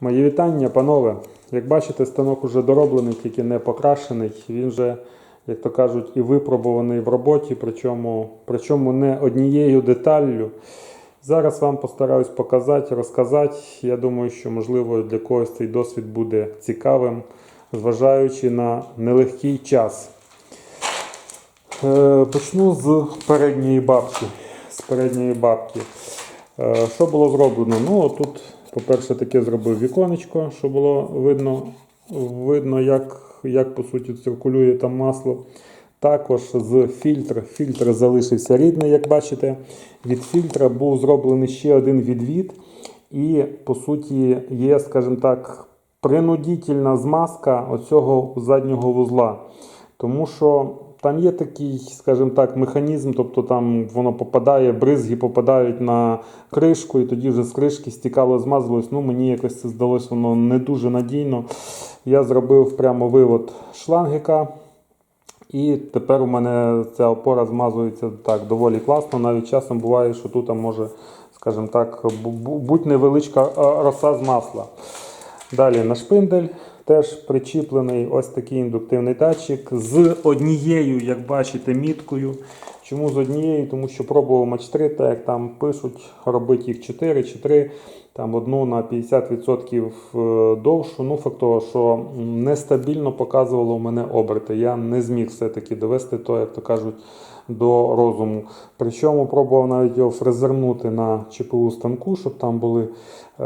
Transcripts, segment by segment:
Мої вітання, панове. Як бачите, станок уже дороблений, тільки не покрашений. Він вже, як то кажуть, і випробуваний в роботі, причому, причому не однією деталлю. Зараз вам постараюсь показати, розказати. Я думаю, що можливо для когось цей досвід буде цікавим, зважаючи на нелегкий час. Е, Почну з передньої бабки. З передньої бабки. Е, Що було зроблено? Ну, тут, по-перше, таке зробив віконечко, щоб було видно, видно як, як по суті циркулює там масло. Також з фільтр. Фільтр залишився рідний, як бачите. Від фільтра був зроблений ще один відвід. І, по суті, є, скажімо так, принудительна змазка оцього заднього вузла. Тому що там є такий, скажімо так, механізм, тобто там воно попадає, бризги попадають на кришку, і тоді вже з кришки стікало, змазувалось. Ну, мені якось це здалося воно не дуже надійно. Я зробив прямо вивод шлангика. І тепер у мене ця опора змазується так доволі класно. Навіть часом буває, що тут може, скажімо так, бу- бу- будь невеличка роса з масла. Далі на шпиндель теж причіплений ось такий індуктивний датчик з однією, як бачите, міткою. Чому з однією? Тому що пробував матч 3, так як там пишуть, робити їх 4 чи 3, там одну на 50% довшу. Ну, факт того, що нестабільно показувало мене оберти. Я не зміг все-таки довести то, як то кажуть, до розуму. Причому пробував навіть його фрезернути на ЧПУ станку, щоб там були е,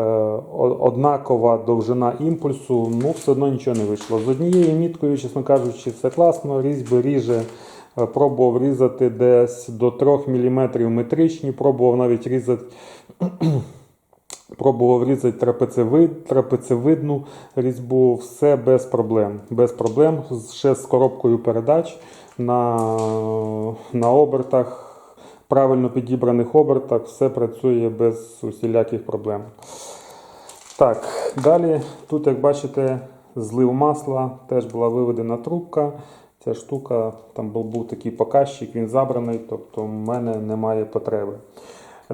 однакова довжина імпульсу. Ну, все одно нічого не вийшло. З однією міткою, чесно кажучи, все класно, різьби ріже. Е, Пробував різати десь до 3 мм метричні, пробував навіть різати Пробував різати трапецевид, трапецевидну різьбу, все без проблем. Без проблем. Ще з коробкою передач на, на обертах, правильно підібраних обертах, все працює без усіляких проблем. Так, далі тут, як бачите, злив масла, теж була виведена трубка. Ця штука, там був, був такий показчик, він забраний, тобто в мене немає потреби.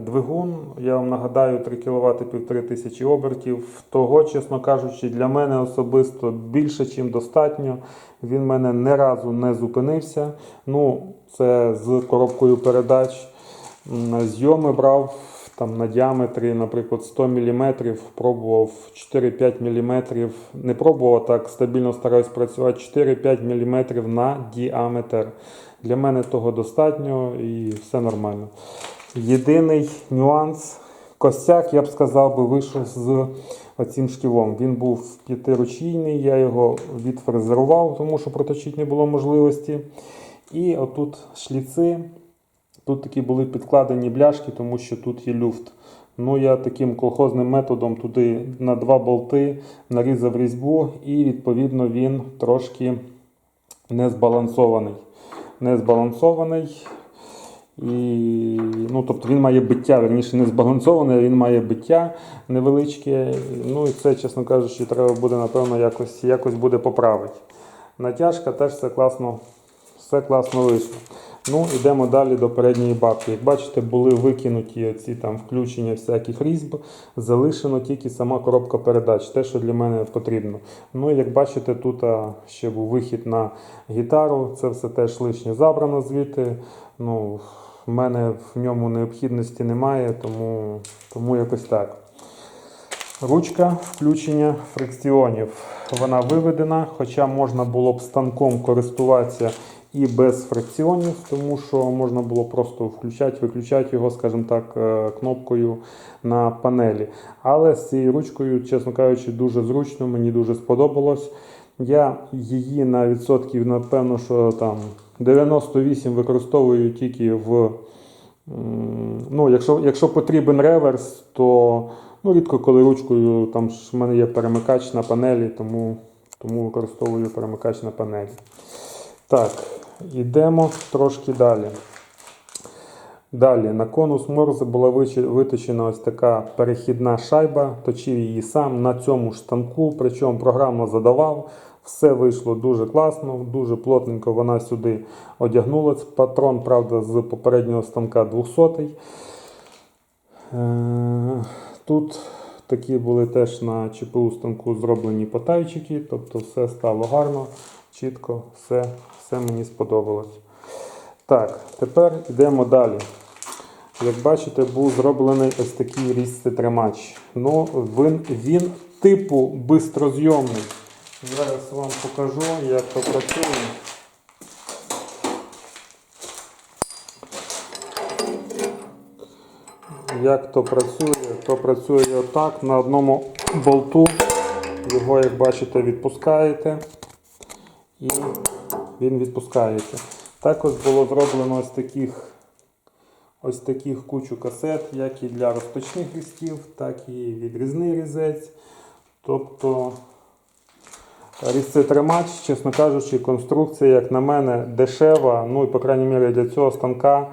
Двигун, я вам нагадаю, 3 кВт 1500 обертів. Того, чесно кажучи, для мене особисто більше, ніж достатньо. Він мене не разу не зупинився. Ну, це з коробкою передач. Зйоми брав там на діаметрі, наприклад, 100 мм, пробував 4-5 мм. Не пробував так, стабільно стараюсь працювати 4-5 мм на діаметр. Для мене того достатньо і все нормально. Єдиний нюанс, косяк, я б сказав, би вийшов з оцим шківом. Він був п'ятиручійний, я його відфрезерував, тому що проточити не було можливості. І отут шліци. Тут такі були підкладені бляшки, тому що тут є люфт. Ну, я таким колхозним методом туди на два болти нарізав різьбу, і відповідно він трошки не збалансований. І, ну, тобто він має биття, верніше не збалансований, а він має биття невеличке. Ну і це, чесно кажучи, треба буде, напевно, якось, якось буде поправити. Натяжка теж все класно, все класно вийшло. Ну, йдемо далі до передньої бабки. Як бачите, були викинуті ці там включення всяких різьб, залишено тільки сама коробка передач, те, що для мене потрібно. Ну, як бачите, тут ще був вихід на гітару, це все теж лишнє забрано звідти. Ну, в мене в ньому необхідності немає, тому, тому якось так. Ручка включення фрикціонів. Вона виведена, хоча можна було б станком користуватися і без фрикціонів, тому що можна було просто включати, виключати його, скажімо так, е, кнопкою на панелі. Але з цією ручкою, чесно кажучи, дуже зручно, мені дуже сподобалось. Я її на відсотків, напевно, що там 98 використовую тільки в. Ну, якщо, якщо потрібен реверс, то ну, рідко коли ручкою, там ж в мене є перемикач на панелі, тому, тому використовую перемикач на панелі. Так, йдемо трошки далі. Далі на конус Морзе була виточена ось така перехідна шайба, точив її сам на цьому ж станку, причому програмно задавав. Все вийшло дуже класно, дуже плотненько вона сюди одягнулась. Патрон, правда, з попереднього станка 200. Е, Тут Такі були теж на ЧПУ станку зроблені потайчики, тобто все стало гарно, чітко, все, все мені сподобалось. Так, тепер йдемо далі. Як бачите, був зроблений ось такий різцетримач. Ну, він, він типу бистрозйомний. Зараз вам покажу, як то працює. Як то працює? То працює отак. На одному болту його, як бачите, відпускаєте і він відпускається. Також було зроблено ось таких ось таких кучу касет, як і для розпочних листів, так і відрізний різець. Тобто різцетримач, чесно кажучи, конструкція, як на мене, дешева, ну і по крайній мірі для цього станка,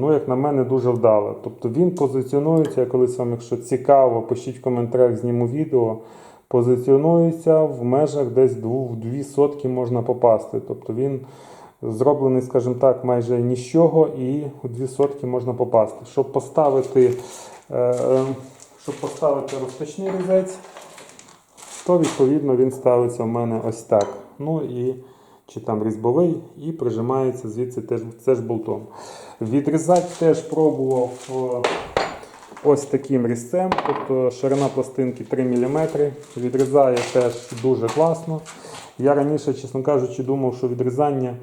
ну, як на мене, дуже вдала. Тобто він позиціонується, я колись вам, якщо цікаво, пишіть в коментарях, зніму відео. Позиціонується в межах десь 2 сотки можна попасти. Тобто він зроблений, скажімо так, майже ні з чого, і у 2 сотки можна попасти. Щоб поставити, е, щоб поставити розточний різець, то відповідно він ставиться в мене ось так. Ну і чи там різьбовий, і прижимається звідси теж, теж болтом. Відрізати теж пробував ось таким різцем, тобто ширина пластинки 3 мм. Відрізає теж дуже класно. Я раніше, чесно кажучи, думав, що відрізання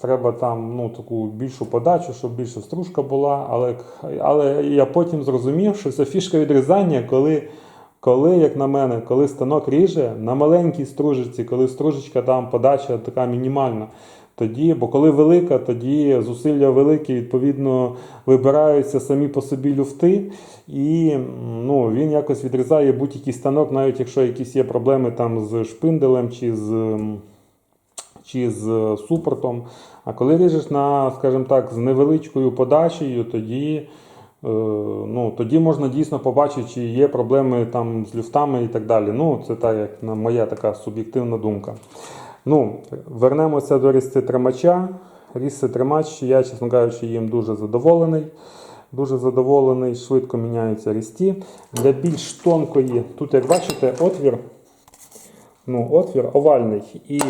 треба там ну, таку більшу подачу, щоб більша стружка була. Але, але я потім зрозумів, що це фішка відрізання, коли, коли, як на мене, коли станок ріже на маленькій стружечці, коли стружечка там подача така мінімальна. Тоді, бо коли велика, тоді зусилля великі, відповідно, вибираються самі по собі люфти, і ну, він якось відрізає будь-який станок, навіть якщо якісь є проблеми там з шпинделем чи з, чи з супортом. А коли ріжеш на, скажімо так, з невеличкою подачею, тоді, е, ну, тоді можна дійсно побачити, чи є проблеми там з люфтами і так далі. Ну, це так, як моя така суб'єктивна думка. Ну, вернемося до різцетримача. Різцетримач, я, чесно кажучи, їм дуже задоволений. Дуже задоволений, швидко міняються різці. Для більш тонкої, тут, як бачите, отвір, ну, отвір овальний. І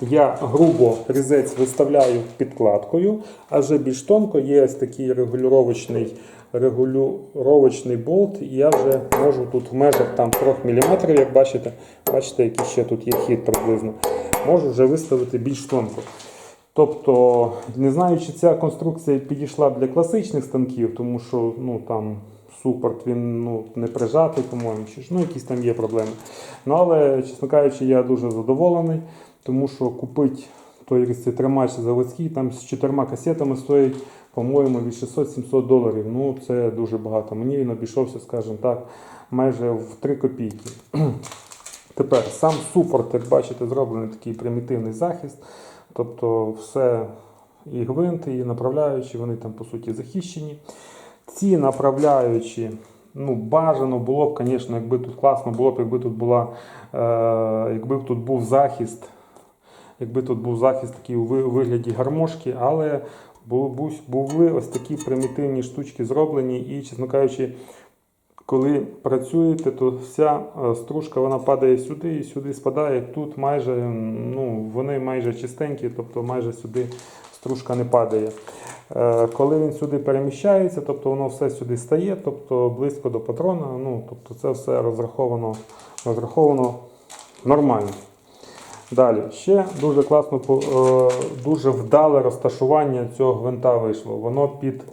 я грубо різець виставляю підкладкою, а вже більш тонко є ось такий регулювачний, регулювачний болт. І я вже можу тут в межах там 3 мм, як бачите, бачите, який ще тут є хід приблизно, можу вже виставити більш тонко. Тобто, не знаю, чи ця конструкція підійшла для класичних станків, тому що ну, там супорт він ну, не прижатий, по-моєму, чи ж, ну, якісь там є проблеми. Ну, але, чесно кажучи, я дуже задоволений, тому що купити той різцетримач заводський там з чотирма касетами стоїть, по-моєму, від 600-700 доларів. Ну, це дуже багато. Мені він обійшовся, скажімо так, майже в 3 копійки. Тепер сам супорт, як бачите, зроблений такий примітивний захист. Тобто все і гвинти, і направляючі, вони там по суті захищені. Ці направляючі, ну, бажано було б, звісно, якби тут класно було б, якби тут була, е, якби тут був захист, якби тут був захист такий у вигляді гармошки, але бу- бу- були ось такі примітивні штучки зроблені, і, чесно кажучи, коли працюєте, то вся е, стружка вона падає сюди і сюди спадає. Тут майже ну, вони майже чистенькі, тобто майже сюди стружка не падає. Е, Коли він сюди переміщається, тобто воно все сюди стає, тобто близько до патрона, ну, тобто це все розраховано, розраховано нормально. Далі, ще дуже класно, е, дуже вдале розташування цього гвинта вийшло. Воно під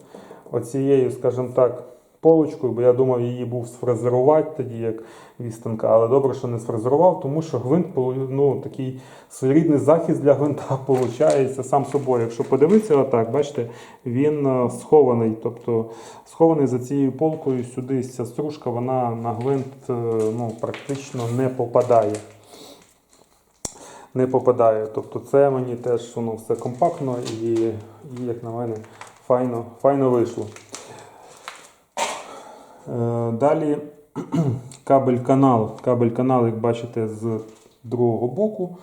оцією, скажімо так, полочкою, бо я думав її був сфрезерувати тоді, як вістанка, але добре, що не сфрезерував, тому що гвинт ну, такий своєрідний захист для гвинта виходить сам собою. Якщо подивитися отак, бачите, він е, схований, тобто схований за цією полкою сюди ця стружка, вона на гвинт е, ну, практично не попадає не попадає. Тобто це мені теж воно все компактно і, і як на мене, файно, файно вийшло. Е, Далі кабель-канал. Кабель-канал, як бачите, з другого боку.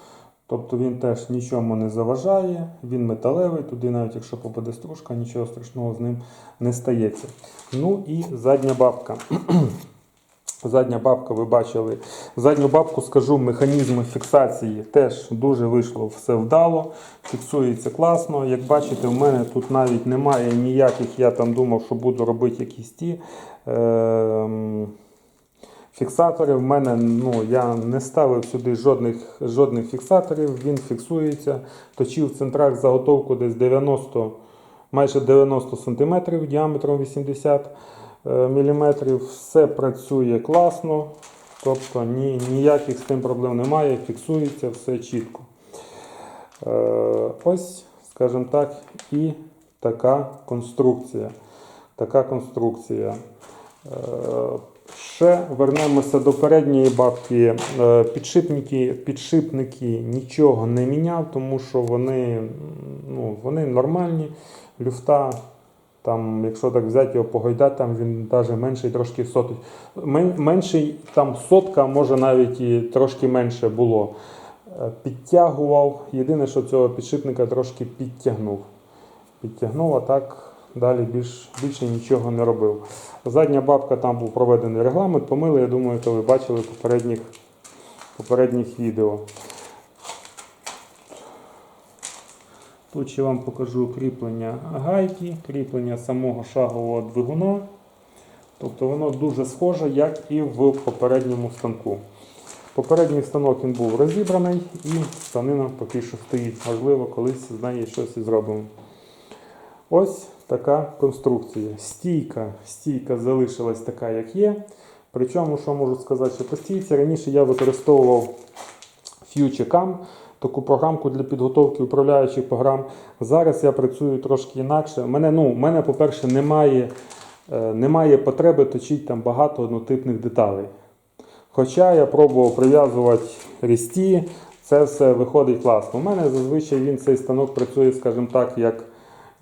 Тобто він теж нічому не заважає, він металевий, туди навіть якщо попаде стружка, нічого страшного з ним не стається. Ну і задня бабка. Задня бабка, ви бачили. Задню бабку скажу, механізми фіксації теж дуже вийшло все вдало. Фіксується класно. Як бачите, в мене тут навіть немає ніяких, я там думав, що буду робити якісь ті. Е- Фіксатори в мене ну, я не ставив сюди жодних, жодних фіксаторів, він фіксується. Точив в центрах заготовку десь 90, майже 90 см діаметром 80 мм. Все працює класно, тобто ні, ніяких з тим проблем немає, фіксується все чітко. Е, ось, скажімо так, і така конструкція. Така конструкція. Е, Ще вернемося до передньої бабки. Е, Підшипники, підшипники нічого не міняв, тому що вони, ну, вони нормальні. Люфта, там, якщо так взяти його погойдати, там він навіть менший трошки сотий. Менший там сотка, може навіть і трошки менше було. Е, Підтягував. Єдине, що цього підшипника трошки підтягнув. Підтягнув, а так далі більш, більше нічого не робив. Задня бабка там був проведений регламент, помили, я думаю, то ви бачили попередніх, попередніх відео. Тут ще вам покажу кріплення гайки, кріплення самого шагового двигуна. Тобто воно дуже схоже, як і в попередньому станку. Попередній станок він був розібраний і станина поки що стоїть. Можливо, колись з неї щось і зробимо. Ось така конструкція. Стійка, стійка залишилась така, як є. Причому, що можу сказати, що по стійці раніше я використовував FutureCam, таку програмку для підготовки управляючих програм. Зараз я працюю трошки інакше. У мене, ну, мене по-перше, немає, е, немає потреби точити там багато однотипних деталей. Хоча я пробував прив'язувати різці, це все виходить класно. У мене зазвичай він цей станок працює, скажімо так, як,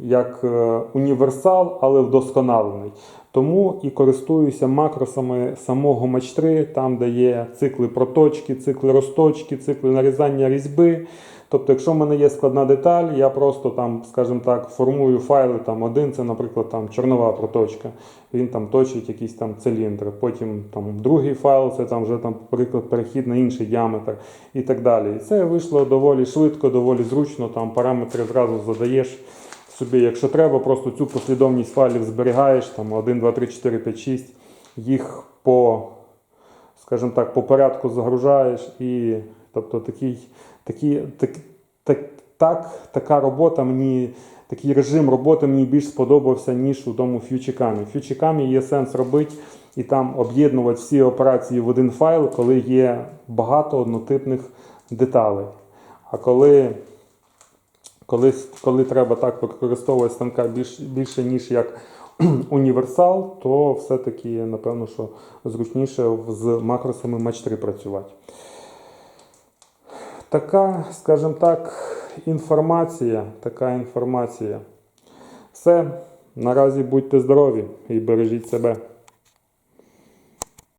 як е, універсал, але вдосконалений. Тому і користуюся макросами самого Match 3, там де є цикли проточки, цикли розточки, цикли нарізання різьби. Тобто, якщо в мене є складна деталь, я просто там, скажімо так, формую файли. Там один це, наприклад, там чорнова проточка. Він там точить якийсь там циліндр. Потім там другий файл, це там вже там, наприклад, перехід на інший діаметр і так далі. І це вийшло доволі швидко, доволі зручно. Там параметри зразу задаєш собі, якщо треба, просто цю послідовність файлів зберігаєш, там 1, 2, 3, 4, 5, 6, їх по, скажімо так, по порядку загружаєш і тобто такий, такий, так, так, так, така робота мені, такий режим роботи мені більш сподобався, ніж у тому FutureCam. В є сенс робити і там об'єднувати всі операції в один файл, коли є багато однотипних деталей. А коли коли, коли треба так використовувати станка більш, більше, ніж як універсал, то все-таки, напевно, що зручніше з макросами Match 3 працювати. Така, скажімо так, інформація. Така інформація. Все. Наразі будьте здорові і бережіть себе.